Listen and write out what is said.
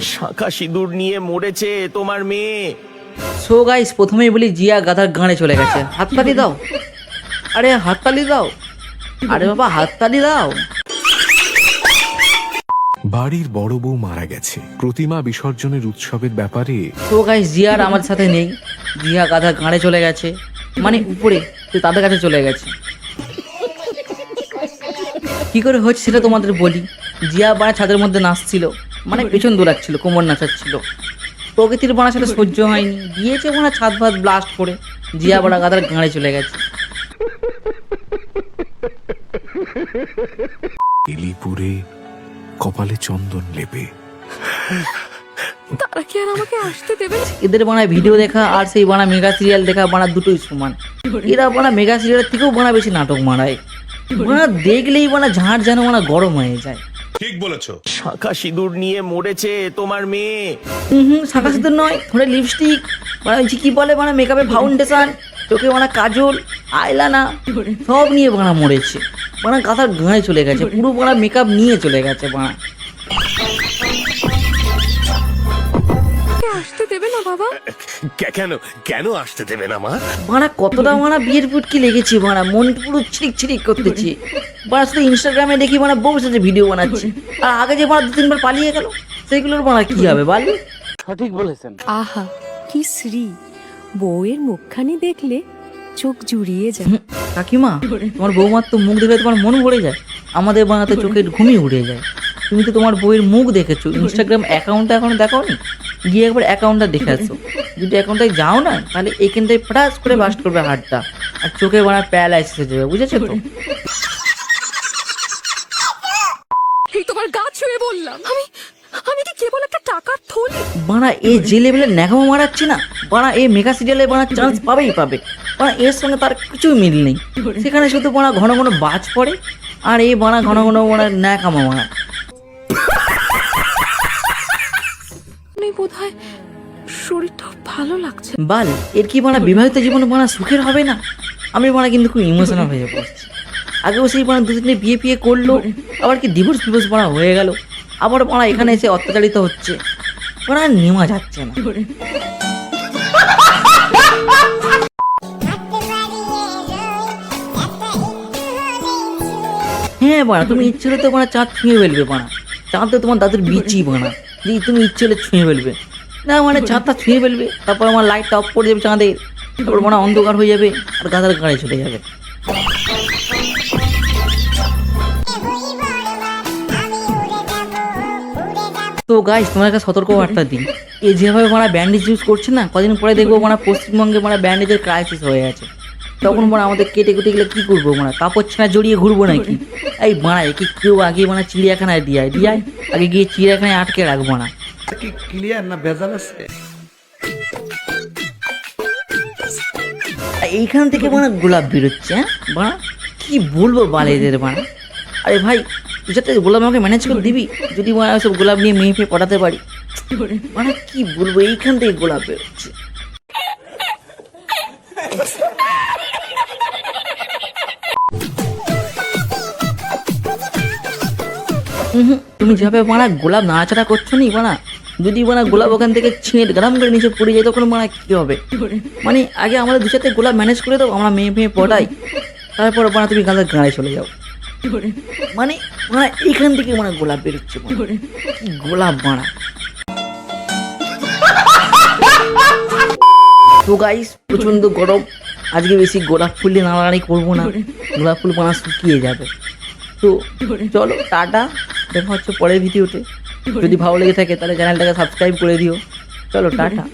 শাঁখা সিঁদুর নিয়ে মরেছে তোমার মেয়ে। সো গাইস প্রথমেই বলি জিয়া গাধার গাঁড়ে চলে গেছে। হাততালি দাও। আরে হাততালি দাও। আরে বাবা হাততালি দাও। বাড়ির বড় বউ মারা গেছে। প্রতিমা বিসর্জনের উৎসবের ব্যাপারে তো গাইস জিয়ার আমার সাথে নেই। জিয়া গাধা গাঁড়ে চলে গেছে। মানে উপরে। তো তাদের কাছে চলে গেছে কি করে হচ্ছে সেটা তোমাদের বলি? জিয়া বাড়া ছাদের মধ্যে নাচছিল মানে পেছন দৌড়াচ্ছিল কোমর নাচাচ্ছিল। প্রকৃতির বাড়া সেটা সহ্য হয়নি। গিয়েছে মনে ছাদ ভাত ব্লাস্ট করে, জিয়া বাড়া গাদার গাঁড়ে চলে গেছে। এলিপুরে কপালে চন্দন লেপে। তারা কি আর আমাকে আসতে দেবে? এদের বানায় ভিডিও দেখা আর সেই বানা মেগা সিরিয়াল দেখা বানা দুটোই সমান। এরা বানা মেগা সিরিয়ালের থেকেও বানা বেশি নাটক মারায়। বানা দেখলেই বানা ঝাড় যেন বানা গরম হয়ে যায়। শাঁখা সিঁদুর নিয়ে মরেছে তোমার মেয়ে। হুম হুম শাখা শুধু নয় থোড়ে লিপস্টিক মানে হচ্ছে কি বলে মানে মেকআপের ফাউন্ডেশন চোখে বানা কাজল আইলানা সব নিয়ে বানা মরেছে। বানা গাথার গাঁয়ে চলে গেছে পুরো বানা মেকআপ নিয়ে চলে গেছে বানা বাবা? কেন কেন আসতে দেবে না মা বাড়া কতটা বাড়া বিয়ের পুটকি লেগেছি বাড়া মন পুরো ছিরিক ছিরিক করতেছি। বাড়া শুধু ইনস্টাগ্রামে দেখি বাড়া বউ সাথে ভিডিও বানাচ্ছে। আর আগে যে বাড়া দু তিনবার পালিয়ে গেল সেগুলোর বাড়া কি হবে বালি? আহা কি শ্রী বউয়ের মুখখানি দেখলে চোখ জুড়িয়ে যায়। কাকিমা তোমার বৌমার তো মুখ দেখলে তোমার মন ভরে যায়। আমাদের বাড়া তো চোখের ঘুমিয়ে উড়ে যায়। তুমি তো তোমার বইয়ের মুখ দেখেছ। ইনস্টাগ্রাম অ্যাকাউন্টটা এখন দেখো নি গিয়ে একবার অ্যাকাউন্টটা দেখে আসো। যদি অ্যাকাউন্টটায় যাও না তাহলে এখানটায় ফটাস করে বাস্ট করবে হাতটা। আর চোখে বাড়া প্যারালাইসিস হয়ে যাবে বুঝেছ তো? তোমার গা ছুঁয়ে বললাম। আমি আমি কি কেবল একটা টাকার থলি? বাড়া এ যে লেভেলের ন্যাকামো মারাচ্ছে না বাড়া এ মেগা সিরিয়ালে বাড়া চান্স পাবেই পাবে। বাড়া এর সঙ্গে তার কিছুই মিল নেই। সেখানে শুধু বাড়া ঘন ঘন বাজ পড়ে আর এই বাড়া ঘন ঘন বাড়া ন্যাকামো মারা। নেই বোধ হয় শরীরটা ভালো লাগছে। বাল, এর কি বাড়া বিবাহিত সুখের হবে না? আমি বাড়া কিন্তু খুব ইমোশনাল হয়ে পড়ছি। সেই দুজনে বিয়ে করল, আবার কি ডিভোর্স হয়ে গেল? আবার এখানে এসে অত্যাচারিত হচ্ছে। নেওয়া যাচ্ছে না। হ্যাঁ বাড়া তুমি ইচ্ছে তো বাড়া চাঁদ ছুঁয়ে ফেলবে বাড়া চাঁদ তো তোমার দাদুর বিচি বাড়া যে তুমি ইচ্ছে হলে ছুঁয়ে ফেলবে। না মানে চাঁদটা ছুঁয়ে ফেলবে, তারপর আমার লাইটটা অফ করে যাবে চাঁদের। তারপর মানে অন্ধকার হয়ে যাবে, আর গাধার গাড়ি চলে যাবে। তো গাইস তোমার একটা সতর্ক বার্তা দিই। এ যেভাবে মারা ব্যান্ডেজ ইউজ করছে না, কদিন পরে দেখব মানে পশ্চিমবঙ্গে মানে ব্যান্ডেজের ক্রাইসিস হয়ে আছে। তখন মানে আমাদের কেটে কুটে গেলে কি করব মানে কাপড় ছেঁড়া জড়িয়ে ঘুরবো নাকি? এই বাড়ায় কি কেউ আগে মানে চিড়িয়াখানায় দিয়ায় দিয়ায় আগে গিয়ে চিড়িয়াখানায় আটকে রাখব না। কি ক্লিয়ার না ভেজাল আছে? এইখান থেকে মানে গোলাপ বেরোচ্ছে হ্যাঁ? বাড়া কি বলব বালেদের বাড়া আরে ভাই তুই যাতে গোলাপ আমাকে ম্যানেজ করে দিবি? যদি মানে সব গোলাপ নিয়ে মেয়ে ফেয়ে পটাতে পারি। মানে কি বলব? এইখান থেকে গোলাপ বেরোচ্ছে। তুমি যেভাবে মারা গোলাপ নাড়াচাড়া করছ নি মানা যদি মানা গোলাপ ওখান থেকে ছিঁড়ে গ্রাম করে নিচে পড়ে যায়, তখন মানা কি হবে? মানে আগে আমাদের দু চারটে গোলাপ ম্যানেজ করে দাও আমরা মেয়ে মেয়ে পটাই। তারপর মানা তুমি গাঁদা গাঁড়ে চলে যাও। মানে মানা এখান থেকে মানে গোলাপ বেরোচ্ছে। গোলাপ মারা? তো গাইস প্রচণ্ড গরম। আজকে বেশি গোলাপ ফুল দিয়ে নাড়ানাড়ি করব না। গোলাপ ফুল মানা শুকিয়ে যাবে। তো চলো, টাটা। দেখা হচ্ছে পরের ভিডিওতে। যদি ভালো লেগে থাকে, তাহলে চ্যানেলটাকে সাবস্ক্রাইব করে দিও। চলো, টাটা।